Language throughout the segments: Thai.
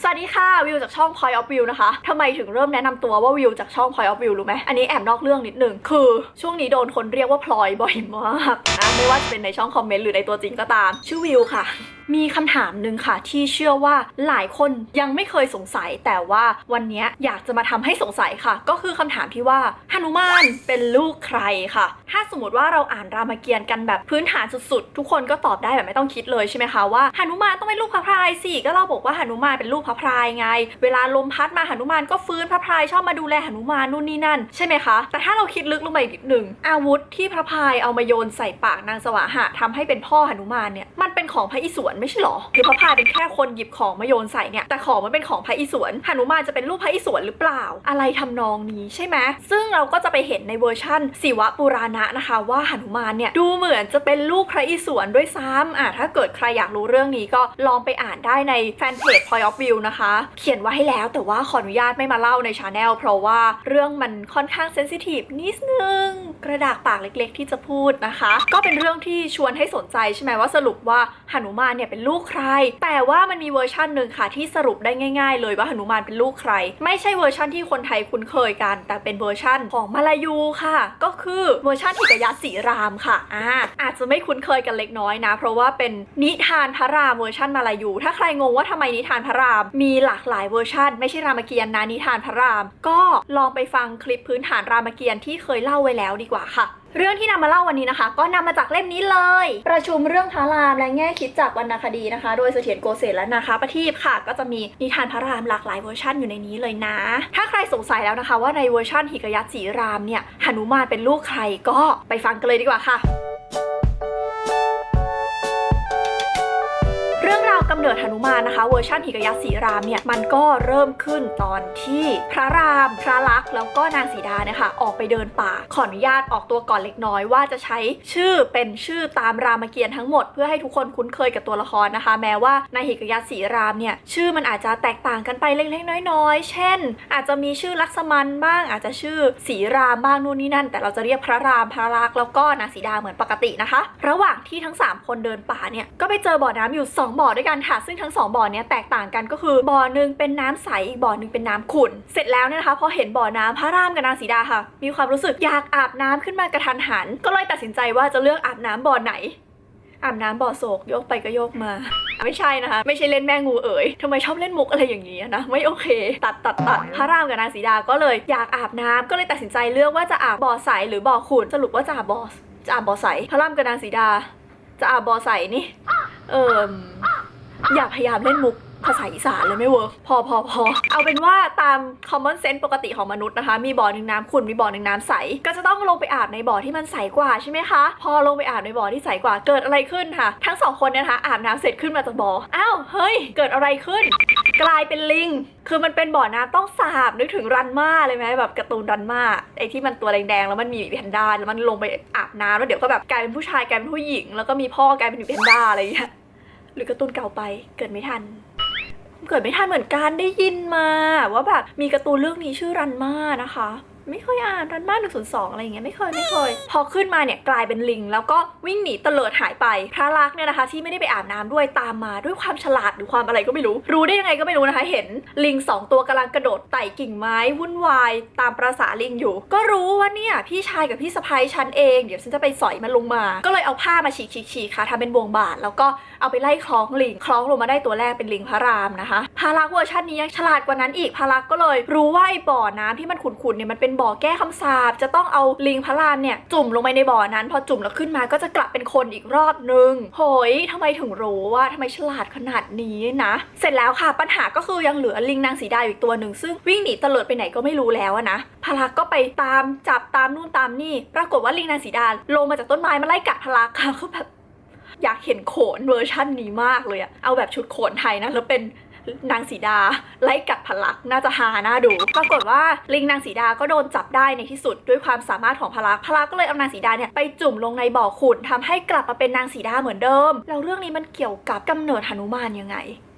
สวัสดีค่ะวิวจากช่อง Point of View นะคะทำไมถึงเริ่มแนะนำตัวว่าวิวจากช่อง Point of View รู้ไหมอันนี้แอบนอกเรื่องนิดนึงคือ ช่วงนี้โดนคนเรียกว่าพลอยบ่อยมากนะไม่ว่าจะเป็นในช่องคอมเมนต์หรือในตัวจริงก็ตาม ชื่อวิวค่ะ มีคำถามหนึ่งค่ะ ที่เชื่อว่าหลายคนยังไม่เคยสงสัย แต่ว่าวันนี้อยากจะมาทำให้สงสัยค่ะ ก็คือคำถามที่ว่าหนุมานเป็นลูกใครค่ะ ถ้าสมมติว่าเราอ่านรามเกียรติ์กันแบบพื้นฐานสุดๆ ทุกคนก็ตอบได้แบบไม่ต้องคิดเลยใช่ไหมคะว่าหนุมานต้องเป็นลูกพระพรายสิก็เราบอกว่าหนุมานเป็นลูกพระพรายไง เวลาลมพัดมาหนุมานก็ฟื้นพระพรายชอบมาดูแลหนุมานนู่นนี่นั่นใช่ไหมคะ แต่ถ้าเราคิดลึกลงไปอีกนิดหนึ่งอาวุธที่พระพรายเอามาโยนใส่ปากนางสวาหะทำให้เป็นพ่อหนุมานเนี่ยมันเป็นของพระอิศวรไม่ใช่หรอหรือพระพรายเป็นแค่คนหยิบของมาโยนใส่เนี่ยแต่ของมันเป็นของพระอิศวรหนุมานจะเป็นลูกพระอิศวรหรือเปล่า อะไรทำนองนี้ใช่ไหมซึ่งเราก็จะไปเห็นในเวอร์ชั่นศิวะปุราณะนะคะว่าหนุมานเนี่ยดูเหมือนจะเป็นลูกพระอิศวรด้วยซ้ำอะถ้าเกิดใครอยากรู้เรื่องนี้ก็ลองไปอ่านได้ในแฟนเพจ Point of View นะคะ เขียนไว้ให้แล้วแต่ว่าขออนุญาตไม่มาเล่าในชาแนลเพราะว่าเรื่องมันค่อนข้างเซนซิทีฟนิดนึง กระดากปากเล็กๆ ที่จะพูดนะคะ ก็เป็นเรื่องที่ชวนให้สนใจใช่ไหมว่าสรุปว่าหนุมานเนี่ยเป็นลูกใคร แต่ว่ามันมีเวอร์ชันหนึ่งค่ะที่สรุปได้ง่าย ๆ เลยว่าหนุมานเป็นลูกใคร ไม่ใช่เวอร์ชันที่คนไทยคุ้นเคยกัน แต่เป็นเวอร์ชันของมาลายูค่ะ ก็คือเวอร์ชันหิกยะสีรามค่ะอ่าอาจจะไม่คุ้นเคยกันเล็กน้อยนะ เพราะว่าเป็นนิทานพระรามเวอร์ชันมาลายู ถ้าใครงงว่าทำไมนิทานพระรามมีหลากหลายเวอร์ชันไม่ใช่รามเกียรตินะนิทานพระราม ก็ลองไปฟังคลิปพื้นฐานรามเกียรติ์ที่เคยเล่าไว้แล้วดีกว่าค่ะเรื่องที่นำมาเล่าวันนี้นะคะ ก็นำมาจากเล่มนี้เลย ประชุมเรื่องพระรามและแง่คิดจากวรรณคดีนะคะ โดยเสถียรโกเศสและนาคาประทีปค่ะ ก็จะมีนิทานพระรามหลากหลายเวอร์ชันอยู่ในนี้เลยนะ ถ้าใครสงสัยแล้วนะคะ ว่าในเวอร์ชันหิกยัตสีรามเนี่ยหนุมานเป็นลูกใครก็ไปฟังกันเลยดีกว่าค่ะ เรื่องราวกำเนิดหนุมานนะคะเวอร์ชันหิกยัตสีรามเนี่ยมันก็เริ่มขึ้นตอนที่พระราม พระลักษ์แล้วก็นางสีดาเนี่ยค่ะออกไปเดินป่า ขออนุญาตออกตัวก่อนเล็กน้อยว่าจะใช้ชื่อเป็นชื่อตามรามเกียรติ์ทั้งหมดเพื่อให้ทุกคนคุ้นเคยกับตัวละครนะคะ แม้ว่าในหิกยัตสีรามเนี่ยชื่อมันอาจจะแตกต่างกันไปเล็กๆน้อยๆ เช่น อาจจะมีชื่อลักษมันบ้าง อาจจะชื่อสีรามบ้างนู่นนี่นั่น แต่เราจะเรียกพระรามพระลักษ์แล้วก็นางสีดาเหมือนปกตินะคะ ระหว่างที่ทั้งสามคนเดินป่าเนี่ยก็ไปเจอบ่อน้ำอยู่สองบ่อด้วยกันค่ะ ซึ่งทั้งสองบ่อเนี้ยแตกต่างกันก็คือบ่อหนึ่งเป็นน้ำใสอีกบ่อหนึ่งเป็นน้ำขุ่นเสร็จแล้วเนี่ยนะคะพอเห็นบ่อน้ำพระรามกับนางสีดาค่ะ มีความรู้สึกอยากอาบน้ำขึ้นมากระทันหัน ก็เลยตัดสินใจว่าจะเลือกอาบน้ำบ่อไหนอาบน้ำบ่อโศกโยกไปก็โยกมา ไม่ใช่นะคะ ไม่ใช่เล่นแม่งูเอ๋ยทำไมชอบเล่นมุกอะไรอย่างนี้นะไม่โอเค ตัดตัดตัดพระรามกับนางสีดาก็เลยอยากอาบน้ำก็เลยตัดสินใจเลือกว่าจะอาบบ่อใสหรือบ่อขุ่นสรุปว่าจะอาบบ่อจะอาบบ่อใสพระรามกับนางสีดา จะอาบบ่อใสนี่เอิม อย่าพยายามเล่นมุกภาษาอีสานเลยไม่เวิร์กพอพอพอเอาเป็นว่าตาม common sense ปกติของมนุษย์นะคะ มีบ่อหนึ่งน้ำขุ่นมีบ่อหนึ่งน้ำใส ก็จะต้องลงไปอาบในบ่อที่มันใสกว่าใช่ไหมคะ พอลงไปอาบในบ่อที่ใสกว่าเกิดอะไรขึ้นค่ะ ทั้งสองคนเนี่ยนะคะอาบน้ำเสร็จขึ้นมาจากบ่ออ้าวเฮ้ย เกิดอะไรขึ้น กลายเป็นลิง คือมันเป็นบ่อน้ำต้องสาบนึกถึงรันมาเลยไหมแบบการ์ตูนรันมาไอ้ที่มันตัวแดงๆแล้วมันมีแพนด้าแล้วมันลงไปอาบน้ำแล้วเดี๋ยวก็แบบกลายเป็นผู้ชายกลายเป็นผู้หญิง แล้วก็มีพ่อกลายเป็นแพนด้าอะไรอย่างเงี้ย หรือการ์ตูนเก่าไปเกิดไม่ทัน เกิดไม่ทันเหมือนกันได้ยินมา ว่าแบบมีการ์ตูนเรื่องนี้ชื่อรันมานะคะ ไม่เคยอ่านรันมาหนึ่งศูนย์สองอะไรอย่างเงี้ยไม่เคยไม่เคย พอขึ้นมาเนี่ยกลายเป็นลิง แล้วก็วิ่งหนีเตลิดหายไป พระลักษณ์เนี่ยนะคะ ที่ไม่ได้ไปอาบน้ำด้วยตามมาด้วยความฉลาดหรือความอะไรก็ไม่รู้ รู้ได้ยังไงก็ไม่รู้นะคะ เห็นลิงสองตัวกำลังกระโดดไต่กิ่งไม้วุ่นวายตามประษาลิงอยู่ ก็รู้ว่าเนี่ยพี่ชายกับพี่สะพ้ยฉันเองเดี๋ยวฉันจะไปสอยมันลงมา ก็เลยเอาผ้ามาฉีกฉีกฉีกค่ะทำเป็นบ่วงบาทแล้วก็เอาไปไล่คล้องลิงคล้องลงมาได้ตัวแรกเป็นลิงพระรามนะคะพารักษ์เวอร์ชันนี้ยังฉลาดกว่านั้นอีกพารักษ์ก็เลย รู้ว่าไอ้บ่อน้ำที่มันขุ่นๆเนี่ยมันเป็นบ่อแก้คำสาปจะต้องเอาลิงพระรามเนี่ยจุ่มลงไปในบ่อนั้น พอจุ่มแล้วขึ้นมาก็จะกลับเป็นคนอีกรอบนึงโหยทำไมถึงรู้ว่าทำไมฉลาดขนาดนี้นะ เสร็จแล้วค่ะปัญหาก็คือยังเหลือลิงนางสีดาอีกตัวหนึ่งซึ่งวิ่งหนีเตลิดไปไหนก็ไม่รู้แล้วนะพารักก็ไปตามจับตามนู่นตามนี่ ปรากฏว่าลิงนางสีดาลงมาจากต้นไม้มาไล่กัดพารักค่ะก็แบบอยากเห็นโขนเวอร์ชั่นนี้มากเลยอะเอาแบบชุดโขนไทยนะแล้วเป็น นางสีดา ไล่กัดพลักน่าจะหาน่าดู ปรากฏว่าลิงนางสีดาก็โดนจับได้ในที่สุดด้วยความสามารถของพลักพลักก็เลยเอานางสีดาเนี่ยไปจุ่มลงในบ่อขุ่นทำให้กลับมาเป็นนางสีดาเหมือนเดิม แล้วเรื่องนี้มันเกี่ยวกับกำเนิดหนุมานยังไง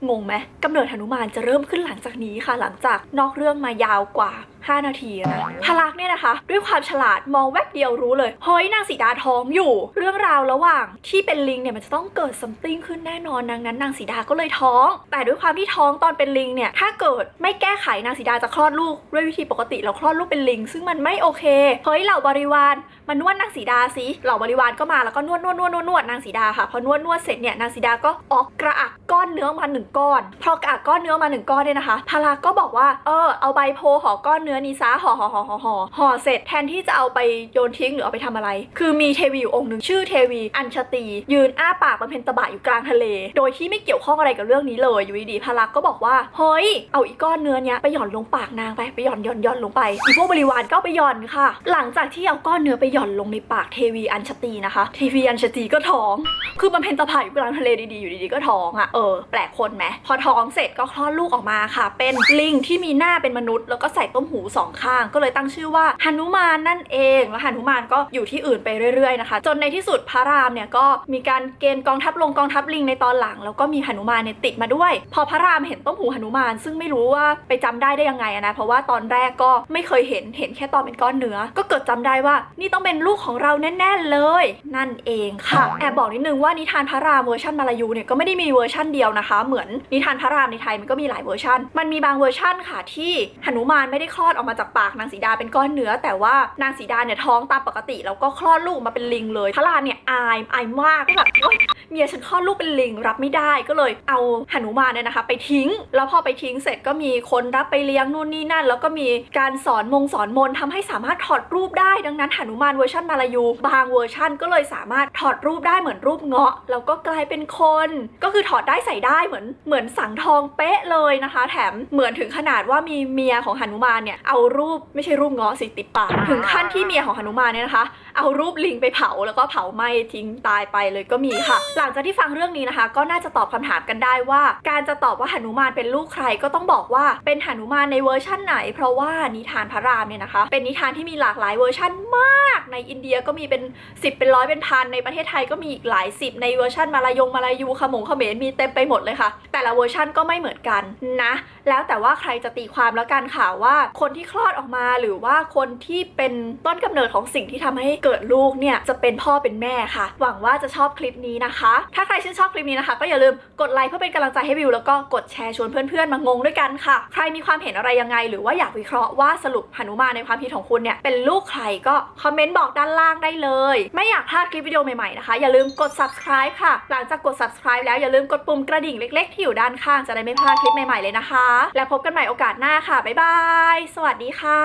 งงไหมกำเนิดหนุมานจะเริ่มขึ้นหลังจากนี้ค่ะ หลังจากนอกเรื่องมายาวกว่า 5 นาทีนะพลักเนี่ยนะคะ ด้วยความฉลาดมองแวบเดียวรู้เลยเฮ้ยนางสีดาท้องอยู่ เรื่องราวระหว่างที่เป็นลิงเนี่ยมันจะต้องเกิด something ขึ้นแน่นอนดังนั้นนางสีดาก็เลยท้อง แต่ด้วยความที่ท้องตอนเป็นลิงเนี่ยถ้าเกิดไม่แก้ไขนางสีดาจะคลอดลูกด้วยวิธีปกติแล้วคลอดลูกเป็นลิง ซึ่งมันไม่โอเคเฮ้ยเหล่าบริวารมานวดนางสีดาสิเหล่าบริวารก็มาแล้วก็นวดนวดนวดนวดนวดนางสีดาค่ะพอนวดนวดเสร็จเนี่ยนางสีดาก็ออกกระอักก้อนเนื้อมาหนึ่งก้อน พอกระอักก้อนเนื้อมาหนึ่งก้อนเนี่ยนะคะพาราก็บอกว่าเออเอาใบโพห่อก้อนเนื้อนี้ซะห่อห่อห่อห่อห่อห่อเสร็จแทนที่จะเอาไปโยนทิ้งหรือเอาไปทำอะไร คือมีเทวีอยู่องค์หนึ่งชื่อเทวีอัญชตี ยืนอ้าปากมันเพนตะบะอยู่กลางทะเล โดยที่ไม่เกี่ยวข้องอะไรกับเรื่องนี้เลยอยู่ดีๆพาราก็บอกว่าเฮ้ยเอาอีกก้อนเนื้อเนี้ยไปหย่อนลงปากนางไปไปหย่อนหย่อนหย่อนลงไปอีพวกบริวารก็ไปหย่อนค่ะ หลังจากที่เอาก้อนเนื้อไปหย่อนลงในปากเทวีอัญชตีนะคะเทวีอัญชตีก็ท้อง คือมันเพนตะพายอยู่กลางทะเลดีๆอยู่ดีๆก็ท้องอะเออแปลกคนไหมพอท้องเสร็จก็คลอดลูกออกมาค่ะ เป็นลิงที่มีหน้าเป็นมนุษย์แล้วก็ใส่ต้มหูสองข้าง ก็เลยตั้งชื่อว่าหนุมานนั่นเอง แล้วหนุมานก็อยู่ที่อื่นไปเรื่อยๆนะคะ จนในที่สุดพระรามเนี่ยก็มีการเกณฑ์กองทัพลงกองทัพลิงในตอนหลัง แล้วก็มีหนุมานเนี่ยติดมาด้วย พอพระรามเห็นต้มหูหนุมาน ซึ่งไม่รู้ว่าไปจำได้ได้ยังไงอะนะเพราะว่าตอนแรกก็ไม่เคยเห็นเห็นแค่ตอนเป็นก้อนเนื้อ ก็เกิดจำได้ว่า นี่ต้องเป็นลูกของเราแน่ๆเลย นั่นเองค่ะแอบบอกนิดนึงว่านิทานพระรามเวอร์ชันมาลายูเนี่ยก็ไม่ได้มีเวอร์ชันเดียวนะคะ เหมือนนิทานพระรามในไทยมันก็มีหลายเวอร์ชันมันมีบางเวอร์ชันค่ะที่หนุมานไม่ได้คลอดออกมาจากปากนางสีดาเป็นก้อนเนื้อ แต่ว่านางสีดาเนี่ยท้องตามปกติแล้วก็คลอดลูกมาเป็นลิงเลยพระรามเนี่ยอายอายมากก็แบบโอ๊ยเมียฉันคลอดลูกเป็นลิงรับไม่ได้ก็เลยเอาหนุมานเนี่ยนะคะ ไปทิ้ง แล้วพอไปทิ้งเสร็จก็มีคนรับไปเลี้ยงนู่นนี่นั่น แล้วก็มีการสอนมงสอนมนต์ทำให้สามารถถอดรูปได้ดังนั้นหนุมานเวอร์ชันมาลายูบางเวอร์ชันก็เลยสามารถถอดรูปได้เหมือนรูปเงาะ แล้วก็กลายเป็นคน ก็คือถอดได้ใส่ได้เหมือนเหมือนสังทองเป๊ะเลยนะคะ แถมเหมือนถึงขนาดว่ามีเมียของหนุมานเนี่ยเอารูปไม่ใช่รูปเงาะสิติดปากถึงขั้นที่เมียของหนุมานเนี่ยนะคะ เอารูปลิงไปเผาแล้วก็เผาไหม้ทิ้งตายไปเลยก็มีค่ะ หลังจากที่ฟังเรื่องนี้นะคะ ก็น่าจะตอบคำถามกันได้ว่า การจะตอบว่าหนุมานเป็นลูกใครก็ต้องบอกว่าเป็นหนุมานในเวอร์ชั่นไหน เพราะว่านิทานพระรามเนี่ยนะคะ เป็นนิทานที่มีหลากหลายเวอร์ชั่นมาก ในอินเดียก็มีเป็น 10 เป็นร้อยเป็นพันในประเทศไทยก็มีอีกหลายสิบในเวอร์ชันมาลายงมาลายูขมงเขมรมีเต็มไปหมดเลยค่ะ แต่ละเวอร์ชันก็ไม่เหมือนกันนะ แล้วแต่ว่าใครจะตีความแล้วกันค่ะว่าคนที่คลอดออกมาหรือว่าคนที่เป็นต้นกำเนิดของสิ่งที่ทำให้เกิดลูกเนี่ยจะเป็นพ่อเป็นแม่ค่ะ หวังว่าจะชอบคลิปนี้นะคะ ถ้าใครชื่นชอบคลิปนี้นะคะ ก็อย่าลืมกดไลค์เพื่อเป็นกำลังใจให้วิวแล้วก็กดแชร์ชวนเพื่อนๆมางงด้วยกันค่ะ ใครมีความเห็นอะไรยังไง หรือว่าอยากวิเคราะห์ว่าสรุปหนุมานในความคิดของคุณเนี่ยเป็นลูกใครก็คอมเมนต์บอกด้านล่างได้เลย ไม่อยากพลาดคลิปวิดีโอใหม่ๆนะคะอย่าลืมกด subscribe ค่ะ หลังจากกด subscribe แล้วอย่าลืมกดปุ่มกระดิ่งเล็ก ๆ ที่อยู่ด้านข้างจะได้ไม่พลาดคลิปใหม่ๆเลยนะคะ แล้วพบกันใหม่โอกาสหน้าค่ะบ๊ายบายสวัสดีค่ะ